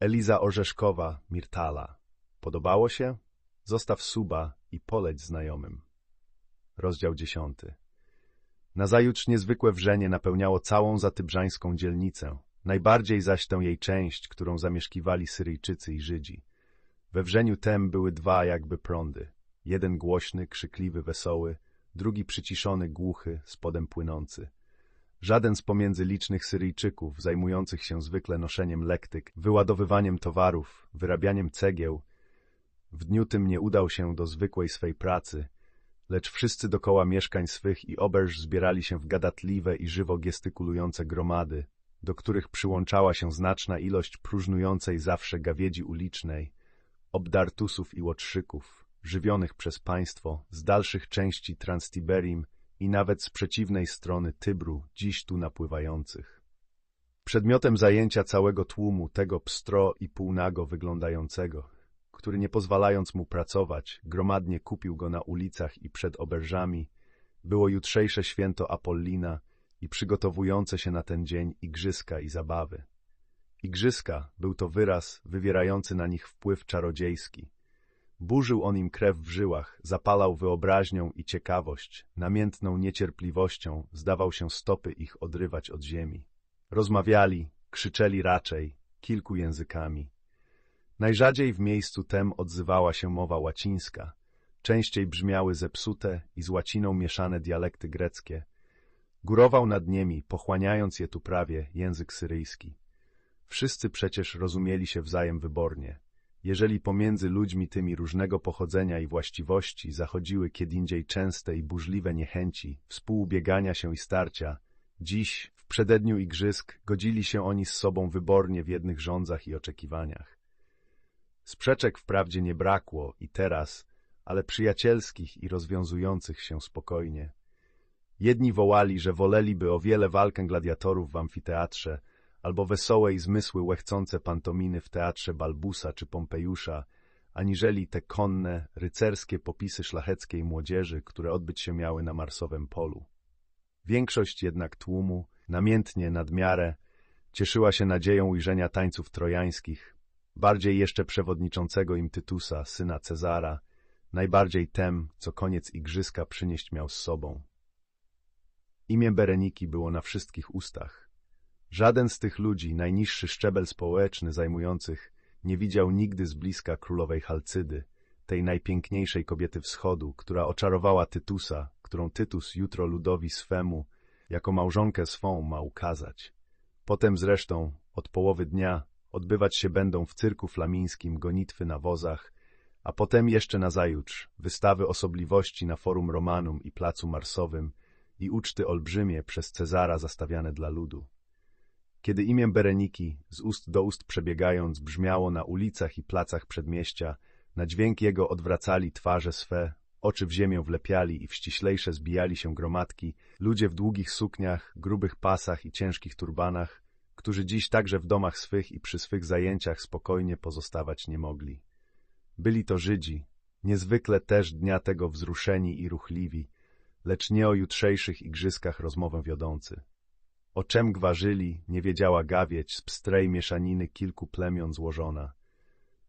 Eliza Orzeszkowa, Mirtala. Podobało się? Zostaw suba i poleć znajomym. Rozdział dziesiąty. Nazajutrz niezwykłe wrzenie napełniało całą zatybrzańską dzielnicę, najbardziej zaś tę jej część, którą zamieszkiwali Syryjczycy i Żydzi. We wrzeniu tem były dwa jakby prądy. Jeden głośny, krzykliwy, wesoły, drugi przyciszony, głuchy, spodem płynący. Żaden z pomiędzy licznych Syryjczyków, zajmujących się zwykle noszeniem lektyk, wyładowywaniem towarów, wyrabianiem cegieł, w dniu tym nie udał się do zwykłej swej pracy, lecz wszyscy dokoła mieszkań swych i oberż zbierali się w gadatliwe i żywo gestykulujące gromady, do których przyłączała się znaczna ilość próżnującej zawsze gawiedzi ulicznej, obdartusów i łotrzyków, żywionych przez państwo z dalszych części Transtiberim i nawet z przeciwnej strony Tybru, dziś tu napływających. Przedmiotem zajęcia całego tłumu, tego pstro i półnago wyglądającego, który nie pozwalając mu pracować, gromadnie kupił go na ulicach i przed oberżami, było jutrzejsze święto Apollina i przygotowujące się na ten dzień igrzyska i zabawy. Igrzyska był to wyraz wywierający na nich wpływ czarodziejski. Burzył on im krew w żyłach, zapalał wyobraźnią i ciekawość, namiętną niecierpliwością zdawał się stopy ich odrywać od ziemi. Rozmawiali, krzyczeli raczej, kilku językami. Najrzadziej w miejscu tem odzywała się mowa łacińska, częściej brzmiały zepsute i z łaciną mieszane dialekty greckie. Górował nad nimi, pochłaniając je tu prawie, język syryjski. Wszyscy przecież rozumieli się wzajem wybornie. Jeżeli pomiędzy ludźmi tymi różnego pochodzenia i właściwości zachodziły kiedindziej częste i burzliwe niechęci, współubiegania się i starcia, dziś, w przededniu igrzysk, godzili się oni z sobą wybornie w jednych rządzach i oczekiwaniach. Sprzeczek wprawdzie nie brakło i teraz, ale przyjacielskich i rozwiązujących się spokojnie. Jedni wołali, że woleliby o wiele walkę gladiatorów w amfiteatrze, albo wesołe i zmysły łechcące pantominy w teatrze Balbusa czy Pompejusza, aniżeli te konne, rycerskie popisy szlacheckiej młodzieży, które odbyć się miały na Marsowym polu. Większość jednak tłumu, namiętnie, nadmiarę, cieszyła się nadzieją ujrzenia tańców trojańskich, bardziej jeszcze przewodniczącego im Tytusa, syna Cezara, najbardziej tem, co koniec igrzyska przynieść miał z sobą. Imię Bereniki było na wszystkich ustach. Żaden z tych ludzi, najniższy szczebel społeczny zajmujących, nie widział nigdy z bliska królowej Halcydy, tej najpiękniejszej kobiety wschodu, która oczarowała Tytusa, którą Tytus jutro ludowi swemu, jako małżonkę swą ma ukazać. Potem zresztą, od połowy dnia, odbywać się będą w cyrku flamińskim gonitwy na wozach, a potem jeszcze nazajutrz wystawy osobliwości na Forum Romanum i Placu Marsowym i uczty olbrzymie przez Cezara zastawiane dla ludu. Kiedy imię Bereniki, z ust do ust przebiegając, brzmiało na ulicach i placach przedmieścia, na dźwięk jego odwracali twarze swe, oczy w ziemię wlepiali i w ściślejsze zbijali się gromadki, ludzie w długich sukniach, grubych pasach i ciężkich turbanach, którzy dziś także w domach swych i przy swych zajęciach spokojnie pozostawać nie mogli. Byli to Żydzi, niezwykle też dnia tego wzruszeni i ruchliwi, lecz nie o jutrzejszych igrzyskach rozmowę wiodący. O czem gwarzyli, nie wiedziała gawieć z pstrej mieszaniny kilku plemion złożona.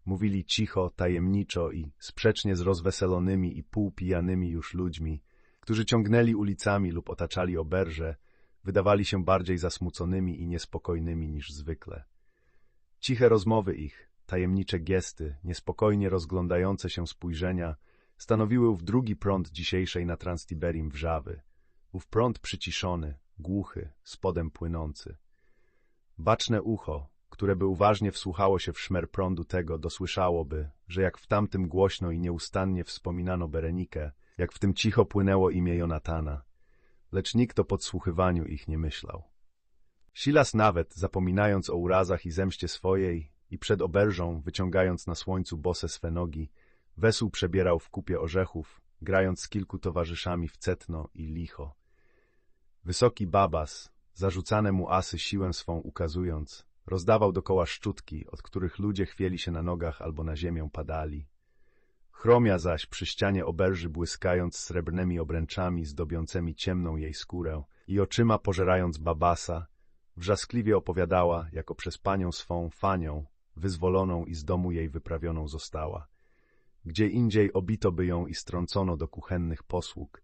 Mówili cicho, tajemniczo i sprzecznie z rozweselonymi i półpijanymi już ludźmi, którzy ciągnęli ulicami lub otaczali oberże, wydawali się bardziej zasmuconymi i niespokojnymi niż zwykle. Ciche rozmowy ich, tajemnicze gesty, niespokojnie rozglądające się spojrzenia, stanowiły ów drugi prąd dzisiejszej na Transtiberim wrzawy, ów prąd przyciszony, głuchy, spodem płynący. Baczne ucho, które by uważnie wsłuchało się w szmer prądu tego, dosłyszałoby, że jak w tamtym głośno i nieustannie wspominano Berenikę, jak w tym cicho płynęło imię Jonatana, lecz nikt o podsłuchywaniu ich nie myślał. Silas nawet, zapominając o urazach i zemście swojej i przed oberżą, wyciągając na słońcu bose swe nogi, wesół przebierał w kupie orzechów, grając z kilku towarzyszami w cetno i licho. Wysoki babas, zarzucane mu asy siłę swą ukazując, rozdawał dokoła szczutki, od których ludzie chwieli się na nogach albo na ziemię padali. Chromia zaś przy ścianie oberży błyskając srebrnymi obręczami zdobiącymi ciemną jej skórę i oczyma pożerając babasa, wrzaskliwie opowiadała, jako przez panią swą Fanią, wyzwoloną i z domu jej wyprawioną została. Gdzie indziej obito by ją i strącono do kuchennych posług,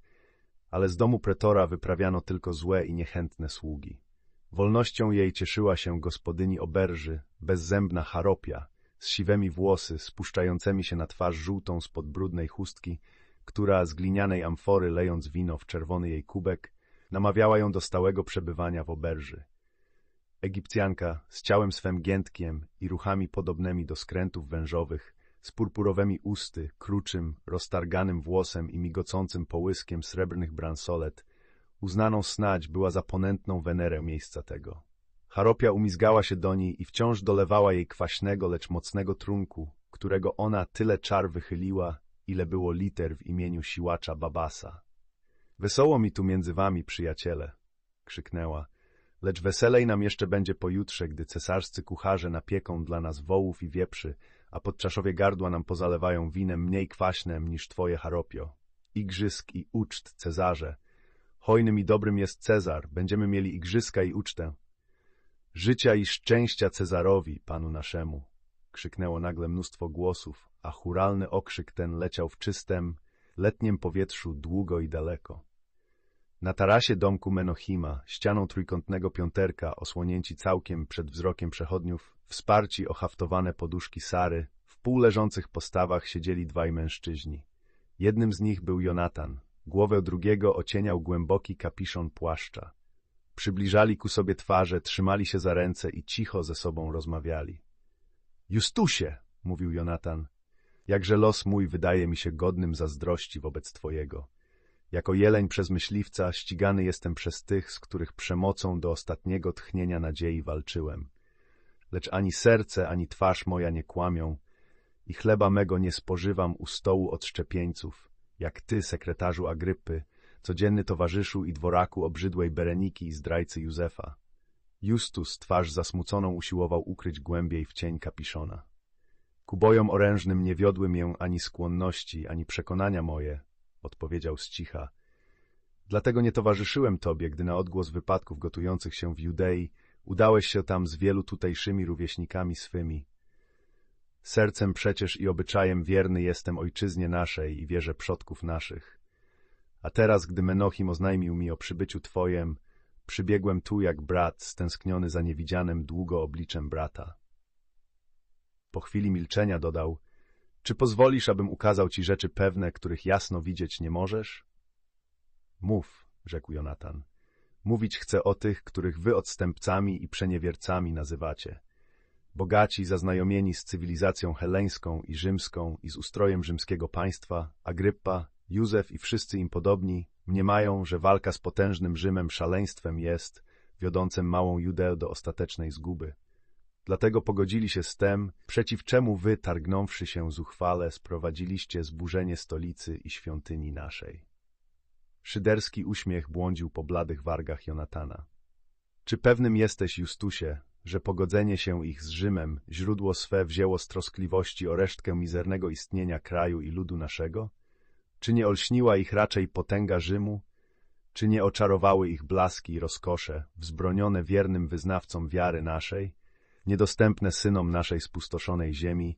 ale z domu pretora wyprawiano tylko złe i niechętne sługi. Wolnością jej cieszyła się gospodyni oberży, bezzębna charopia, z siwymi włosy, spuszczającymi się na twarz żółtą spod brudnej chustki, która z glinianej amfory, lejąc wino w czerwony jej kubek, namawiała ją do stałego przebywania w oberży. Egipcjanka z ciałem swem giętkiem i ruchami podobnymi do skrętów wężowych, z purpurowymi usty, kruczym, roztarganym włosem i migocącym połyskiem srebrnych bransolet, uznaną snać była za ponętną Wenerę miejsca tego. Charopia umizgała się do niej i wciąż dolewała jej kwaśnego, lecz mocnego trunku, którego ona tyle czar wychyliła, ile było liter w imieniu siłacza Babasa. Wesoło mi tu między wami, przyjaciele, krzyknęła, lecz weselej nam jeszcze będzie pojutrze, gdy cesarscy kucharze napieką dla nas wołów i wieprzy, a podczaszowie gardła nam pozalewają winem mniej kwaśnem niż twoje haropio. Igrzysk i uczt, Cezarze. Hojnym i dobrym jest Cezar, będziemy mieli igrzyska i ucztę. Życia i szczęścia Cezarowi, panu naszemu! Krzyknęło nagle mnóstwo głosów, a churalny okrzyk ten leciał w czystym, letnim powietrzu długo i daleko. Na tarasie domku Menochima, ścianą trójkątnego piąterka, osłonięci całkiem przed wzrokiem przechodniów, wsparci o haftowane poduszki Sary, w półleżących postawach siedzieli dwaj mężczyźni. Jednym z nich był Jonatan, głowę drugiego ocieniał głęboki kapiszon płaszcza. Przybliżali ku sobie twarze, trzymali się za ręce i cicho ze sobą rozmawiali. Justusie, mówił Jonatan, jakże los mój wydaje mi się godnym zazdrości wobec twojego. Jako jeleń przez myśliwca ścigany jestem przez tych, z których przemocą do ostatniego tchnienia nadziei walczyłem. Lecz ani serce, ani twarz moja nie kłamią i chleba mego nie spożywam u stołu od szczepieńców, jak ty, sekretarzu Agrypy, codzienny towarzyszu i dworaku obrzydłej Bereniki i zdrajcy Józefa. Justus twarz zasmuconą usiłował ukryć głębiej w cień kapiszona. Ku bojom orężnym nie wiodły mię ani skłonności, ani przekonania moje, odpowiedział z cicha. Dlatego nie towarzyszyłem tobie, gdy na odgłos wypadków gotujących się w Judei udałeś się tam z wielu tutejszymi rówieśnikami swymi. Sercem przecież i obyczajem wierny jestem ojczyznie naszej i wierze przodków naszych. A teraz, gdy Menochim oznajmił mi o przybyciu twojem, przybiegłem tu jak brat, stęskniony za niewidzianym długo obliczem brata. Po chwili milczenia dodał, czy pozwolisz, abym ukazał ci rzeczy pewne, których jasno widzieć nie możesz? Mów, rzekł Jonatan. Mówić chcę o tych, których wy odstępcami i przeniewiercami nazywacie. Bogaci, zaznajomieni z cywilizacją heleńską i rzymską i z ustrojem rzymskiego państwa, Agryppa, Józef i wszyscy im podobni, mniemają, że walka z potężnym Rzymem szaleństwem jest, wiodącym małą Judeę do ostatecznej zguby. Dlatego pogodzili się z tem, przeciw czemu wy, targnąwszy się zuchwale, sprowadziliście zburzenie stolicy i świątyni naszej. Szyderski uśmiech błądził po bladych wargach Jonatana. Czy pewnym jesteś, Justusie, że pogodzenie się ich z Rzymem źródło swe wzięło z troskliwości o resztkę mizernego istnienia kraju i ludu naszego? Czy nie olśniła ich raczej potęga Rzymu? Czy nie oczarowały ich blaski i rozkosze, wzbronione wiernym wyznawcom wiary naszej, niedostępne synom naszej spustoszonej ziemi,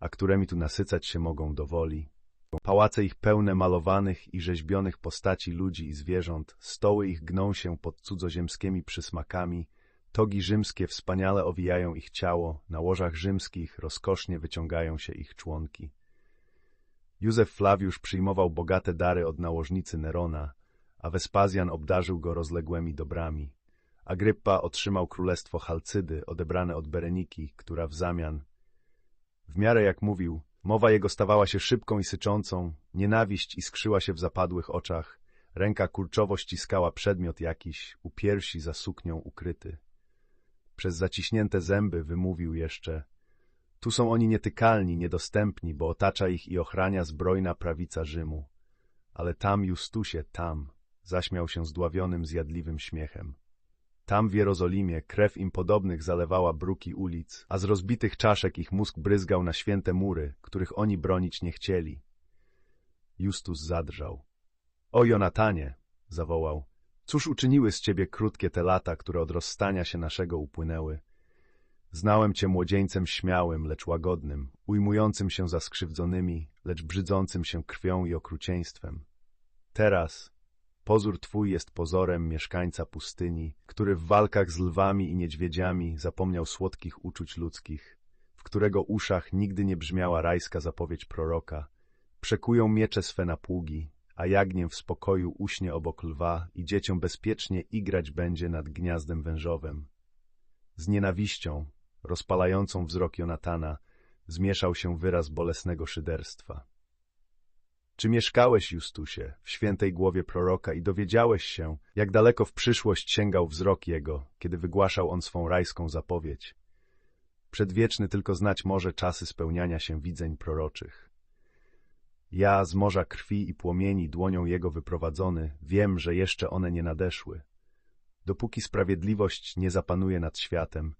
a któremi tu nasycać się mogą do woli. Pałace ich pełne malowanych i rzeźbionych postaci ludzi i zwierząt, stoły ich gną się pod cudzoziemskimi przysmakami, togi rzymskie wspaniale owijają ich ciało, na łożach rzymskich rozkosznie wyciągają się ich członki. Józef Flawiusz przyjmował bogate dary od nałożnicy Nerona, a Wespazjan obdarzył go rozległymi dobrami. Agryppa otrzymał królestwo Chalcydy, odebrane od Bereniki, która w zamian... W miarę jak mówił, mowa jego stawała się szybką i syczącą, nienawiść iskrzyła się w zapadłych oczach, ręka kurczowo ściskała przedmiot jakiś, u piersi za suknią ukryty. Przez zaciśnięte zęby wymówił jeszcze — tu są oni nietykalni, niedostępni, bo otacza ich i ochrania zbrojna prawica Rzymu. Ale tam, Justusie, tam, zaśmiał się zdławionym, zjadliwym śmiechem. Tam w Jerozolimie krew im podobnych zalewała bruki ulic, a z rozbitych czaszek ich mózg bryzgał na święte mury, których oni bronić nie chcieli. Justus zadrżał. O Jonatanie, zawołał, cóż uczyniły z ciebie krótkie te lata, które od rozstania się naszego upłynęły? Znałem cię młodzieńcem śmiałym, lecz łagodnym, ujmującym się za skrzywdzonymi, lecz brzydzącym się krwią i okrucieństwem. Teraz pozór twój jest pozorem mieszkańca pustyni, który w walkach z lwami i niedźwiedziami zapomniał słodkich uczuć ludzkich, w którego uszach nigdy nie brzmiała rajska zapowiedź proroka. Przekują miecze swe na pługi, a jagniem w spokoju uśnie obok lwa i dzieciom bezpiecznie igrać będzie nad gniazdem wężowym. Z nienawiścią, rozpalającą wzrok Jonatana, zmieszał się wyraz bolesnego szyderstwa. Czy mieszkałeś, Justusie, w świętej głowie proroka i dowiedziałeś się, jak daleko w przyszłość sięgał wzrok jego, kiedy wygłaszał on swą rajską zapowiedź? Przedwieczny tylko znać może czasy spełniania się widzeń proroczych. Ja z morza krwi i płomieni dłonią jego wyprowadzony, wiem, że jeszcze one nie nadeszły. Dopóki sprawiedliwość nie zapanuje nad światem,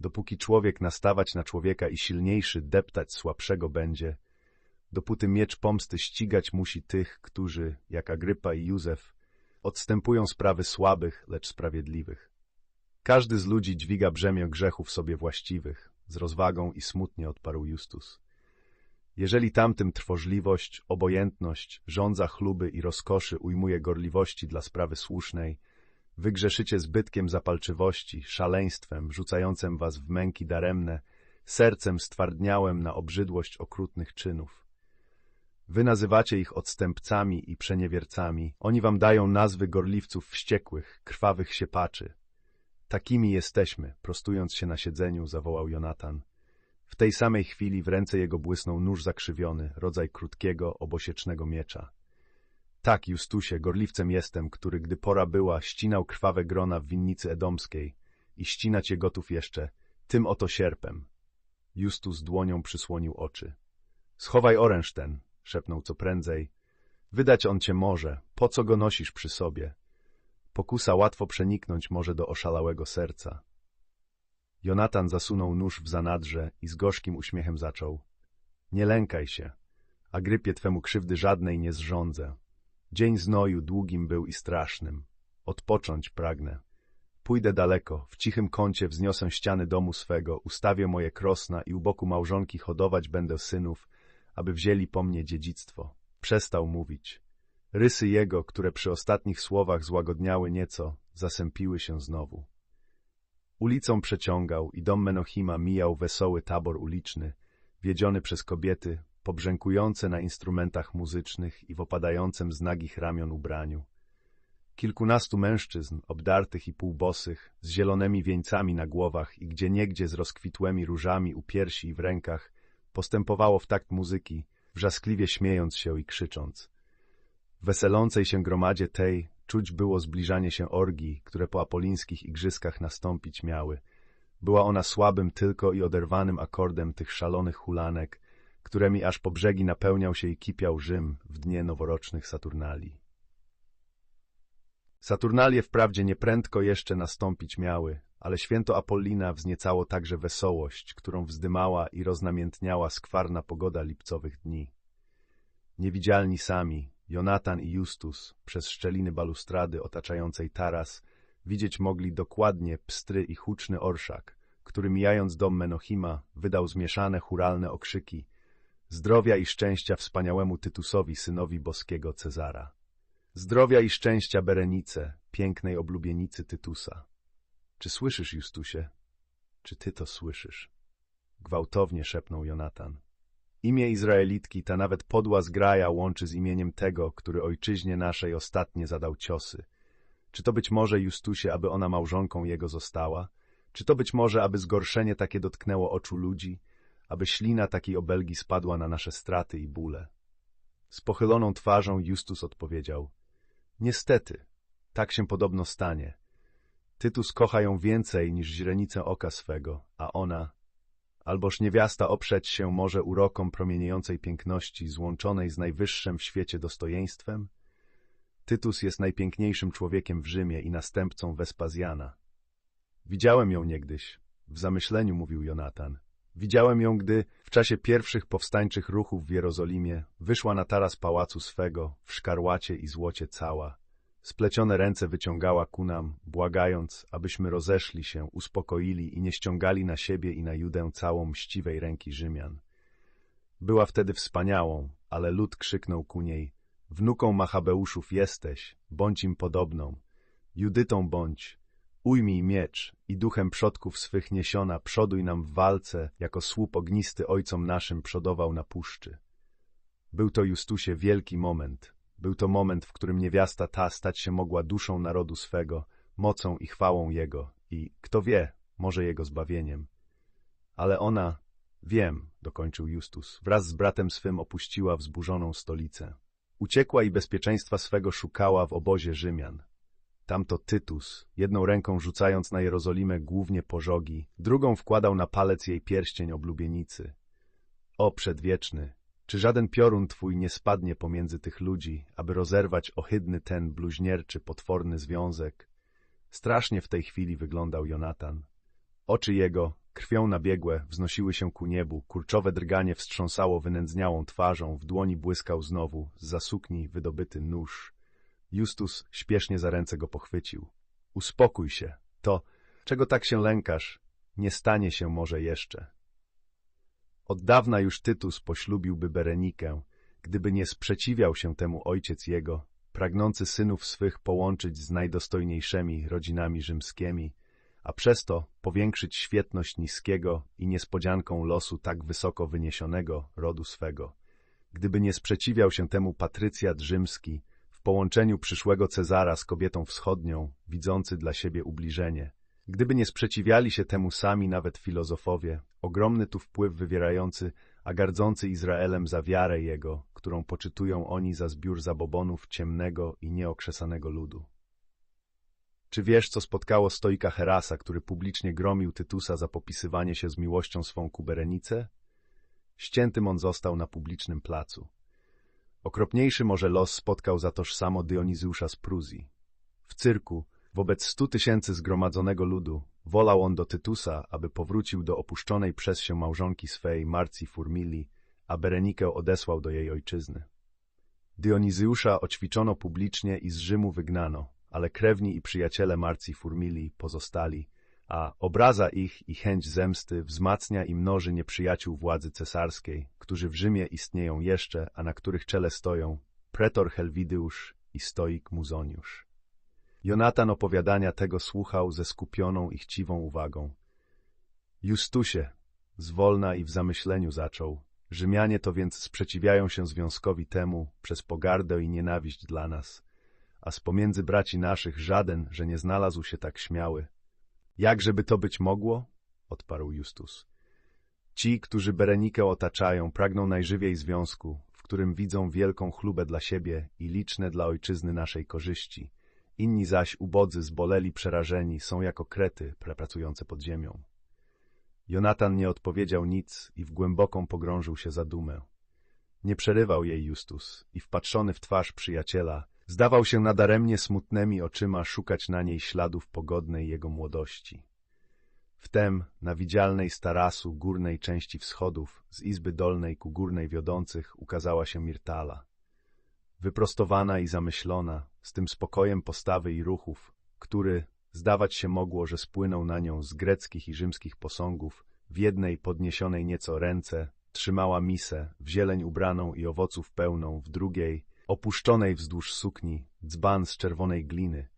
dopóki człowiek nastawać na człowieka i silniejszy deptać słabszego będzie, dopóty miecz pomsty ścigać musi tych, którzy, jak Agrypa i Józef, odstępują sprawy słabych, lecz sprawiedliwych. Każdy z ludzi dźwiga brzemię grzechów sobie właściwych, z rozwagą i smutnie odparł Justus. Jeżeli tamtym trwożliwość, obojętność, żądza chluby i rozkoszy ujmuje gorliwości dla sprawy słusznej, wygrzeszycie zbytkiem zapalczywości, szaleństwem, rzucającym was w męki daremne, sercem stwardniałem na obrzydłość okrutnych czynów. Wy nazywacie ich odstępcami i przeniewiercami, oni wam dają nazwy gorliwców wściekłych, krwawych siepaczy. Takimi jesteśmy, prostując się na siedzeniu, zawołał Jonatan. W tej samej chwili w ręce jego błysnął nóż zakrzywiony, rodzaj krótkiego, obosiecznego miecza. Tak, Justusie, gorliwcem jestem, który, gdy pora była, ścinał krwawe grona w winnicy edomskiej i ścinać je gotów jeszcze, tym oto sierpem. Justus dłonią przysłonił oczy. Schowaj oręż ten, szepnął co prędzej. Wydać on cię może, po co go nosisz przy sobie? Pokusa łatwo przeniknąć może do oszalałego serca. Jonatan zasunął nóż w zanadrze i z gorzkim uśmiechem zaczął. Nie lękaj się. Agrypie twemu krzywdy żadnej nie zrządzę. Dzień znoju długim był i strasznym. Odpocząć pragnę. Pójdę daleko, w cichym kącie wzniosę ściany domu swego, ustawię moje krosna i u boku małżonki hodować będę synów, aby wzięli po mnie dziedzictwo. Przestał mówić. Rysy jego, które przy ostatnich słowach złagodniały nieco, zasępiły się znowu. Ulicą przeciągał i dom Menochima mijał wesoły tabor uliczny, wiedziony przez kobiety, pobrzękujące na instrumentach muzycznych i w opadającym z nagich ramion ubraniu. Kilkunastu mężczyzn, obdartych i półbosych, z zielonymi wieńcami na głowach i gdzieniegdzie z rozkwitłymi różami u piersi i w rękach, postępowało w takt muzyki, wrzaskliwie śmiejąc się i krzycząc. W weselącej się gromadzie tej czuć było zbliżanie się orgii, które po apolińskich igrzyskach nastąpić miały. Była ona słabym tylko i oderwanym akordem tych szalonych hulanek, któremi aż po brzegi napełniał się i kipiał Rzym w dnie noworocznych Saturnalii. Saturnalie wprawdzie nieprędko jeszcze nastąpić miały, ale święto Apollina wzniecało także wesołość, którą wzdymała i roznamiętniała skwarna pogoda lipcowych dni. Niewidzialni sami, Jonatan i Justus, przez szczeliny balustrady otaczającej taras, widzieć mogli dokładnie pstry i huczny orszak, który mijając dom Menochima wydał zmieszane churalne okrzyki Zdrowia i szczęścia wspaniałemu Tytusowi, synowi boskiego Cezara. Zdrowia i szczęścia Berenice, pięknej oblubienicy Tytusa. Czy słyszysz, Justusie? Czy ty to słyszysz? Gwałtownie szepnął Jonatan. Imię Izraelitki ta nawet podła zgraja łączy z imieniem tego, który ojczyźnie naszej ostatnie zadał ciosy. Czy to być może, Justusie, aby ona małżonką jego została? Czy to być może, aby zgorszenie takie dotknęło oczu ludzi? aby ślina takiej obelgi spadła na nasze straty i bóle. Z pochyloną twarzą Justus odpowiedział, niestety, tak się podobno stanie. Tytus kocha ją więcej niż źrenicę oka swego, a ona, alboż niewiasta oprzeć się może urokom promieniejącej piękności złączonej z najwyższym w świecie dostojeństwem? Tytus jest najpiękniejszym człowiekiem w Rzymie i następcą Wespazjana. Widziałem ją niegdyś, w zamyśleniu mówił Jonatan. Widziałem ją, gdy w czasie pierwszych powstańczych ruchów w Jerozolimie wyszła na taras pałacu swego, w szkarłacie i złocie cała. Splecione ręce wyciągała ku nam, błagając, abyśmy rozeszli się, uspokoili i nie ściągali na siebie i na Judę całą mściwej ręki Rzymian. Była wtedy wspaniałą, ale lud krzyknął ku niej, wnuką Machabeuszów jesteś, bądź im podobną, Judytą bądź, ujmij miecz i duchem przodków swych niesiona przoduj nam w walce, jako słup ognisty ojcom naszym przodował na puszczy. Był to Justusie wielki moment, był to moment, w którym niewiasta ta stać się mogła duszą narodu swego, mocą i chwałą jego i, kto wie, może jego zbawieniem. Ale ona, wiem, dokończył Justus, wraz z bratem swym opuściła wzburzoną stolicę. Uciekła i bezpieczeństwa swego szukała w obozie Rzymian. Tamto Tytus, jedną ręką rzucając na Jerozolimę głównie pożogi, drugą wkładał na palec jej pierścień oblubienicy. O przedwieczny, czy żaden piorun twój nie spadnie pomiędzy tych ludzi, aby rozerwać ohydny ten bluźnierczy, potworny związek? Strasznie w tej chwili wyglądał Jonatan. Oczy jego, krwią nabiegłe, wznosiły się ku niebu, kurczowe drganie wstrząsało wynędzniałą twarzą, w dłoni błyskał znowu, z zasukni wydobyty nóż. Justus śpiesznie za ręce go pochwycił. Uspokój się, to, czego tak się lękasz, nie stanie się może jeszcze. Od dawna już Tytus poślubiłby Berenikę, gdyby nie sprzeciwiał się temu ojciec jego, pragnący synów swych połączyć z najdostojniejszymi rodzinami rzymskimi, a przez to powiększyć świetność niskiego i niespodzianką losu tak wysoko wyniesionego rodu swego. Gdyby nie sprzeciwiał się temu patrycjat rzymski, w połączeniu przyszłego Cezara z kobietą wschodnią, widzący dla siebie ubliżenie, Gdyby nie sprzeciwiali się temu sami nawet filozofowie, ogromny tu wpływ wywierający, a gardzący Izraelem za wiarę jego, którą poczytują oni za zbiór zabobonów ciemnego i nieokrzesanego ludu. Czy wiesz, co spotkało stoika Herasa, który publicznie gromił Tytusa za popisywanie się z miłością swą ku Berenice? Ściętym on został na publicznym placu. Okropniejszy może los spotkał za tożsamo Dionizjusza z Pruzji. W cyrku, Wobec stu tysięcy zgromadzonego ludu wolał on do Tytusa, aby powrócił do opuszczonej przez się małżonki swej Marcji Furmili, a Berenikę odesłał do jej ojczyzny. Dionizjusza oćwiczono publicznie i z Rzymu wygnano, ale krewni i przyjaciele Marcji Furmili pozostali, a obraza ich i chęć zemsty wzmacnia i mnoży nieprzyjaciół władzy cesarskiej, którzy w Rzymie istnieją jeszcze, a na których czele stoją pretor Helwidiusz i stoik Muzoniusz. Jonatan opowiadania tego słuchał ze skupioną i chciwą uwagą. Justusie, zwolna i w zamyśleniu zaczął. Rzymianie to więc sprzeciwiają się związkowi temu przez pogardę i nienawiść dla nas, a z pomiędzy braci naszych żaden, że nie znalazł się tak śmiały. Jakżeby to być mogło? odparł Justus. Ci, którzy Berenikę otaczają, pragną najżywiej związku, w którym widzą wielką chlubę dla siebie i liczne dla ojczyzny naszej korzyści – Inni zaś, ubodzy, zboleli, przerażeni, są jako krety pracujące pod ziemią. Jonatan nie odpowiedział nic i w głęboką pogrążył się za dumę. Nie przerywał jej Justus i wpatrzony w twarz przyjaciela, zdawał się nadaremnie smutnymi oczyma szukać na niej śladów pogodnej jego młodości. Wtem na widzialnej z tarasu górnej części wschodów, z izby dolnej ku górnej wiodących, ukazała się Mirtala. Wyprostowana i zamyślona, z tym spokojem postawy i ruchów, który, zdawać się mogło, że spłynął na nią z greckich i rzymskich posągów, w jednej podniesionej nieco ręce trzymała misę, w zieleń ubraną i owoców pełną, w drugiej, opuszczonej wzdłuż sukni, dzban z czerwonej gliny,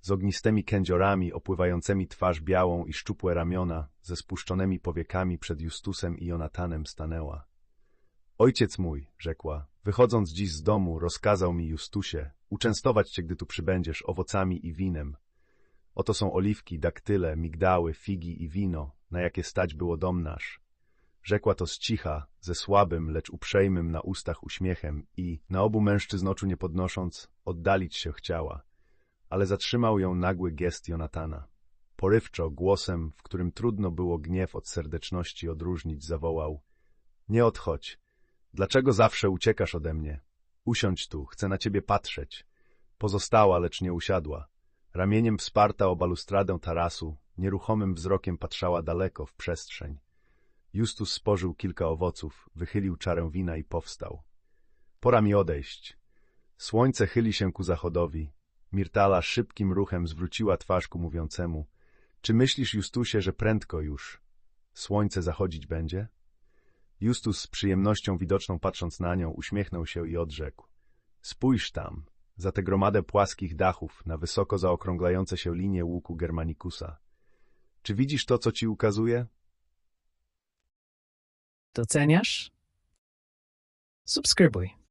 z ognistymi kędziorami opływającymi twarz białą i szczupłe ramiona, ze spuszczonymi powiekami przed Justusem i Jonatanem stanęła. Ojciec mój, rzekła, wychodząc dziś z domu, rozkazał mi Justusie, uczęstować cię, gdy tu przybędziesz, owocami i winem. Oto są oliwki, daktyle, migdały, figi i wino, na jakie stać było dom nasz. Rzekła to z cicha, ze słabym, lecz uprzejmym na ustach uśmiechem i, na obu mężczyzn oczu nie podnosząc, oddalić się chciała. Ale zatrzymał ją nagły gest Jonatana. Porywczo, głosem, w którym trudno było gniew od serdeczności odróżnić, zawołał — Nie odchodź, Dlaczego zawsze uciekasz ode mnie? Usiądź tu, chcę na ciebie patrzeć. Pozostała, lecz nie usiadła. Ramieniem wsparta o balustradę tarasu, nieruchomym wzrokiem patrzała daleko w przestrzeń. Justus spożył kilka owoców, wychylił czarę wina i powstał. Pora mi odejść. Słońce chyli się ku zachodowi. Mirtala szybkim ruchem zwróciła twarz ku mówiącemu. Czy myślisz, Justusie, że prędko już słońce zachodzić będzie? Justus z przyjemnością widoczną patrząc na nią uśmiechnął się i odrzekł. Spójrz tam, za tę gromadę płaskich dachów, na wysoko zaokrąglające się linie łuku Germanikusa. Czy widzisz to, co ci ukazuje? Doceniasz? Subskrybuj.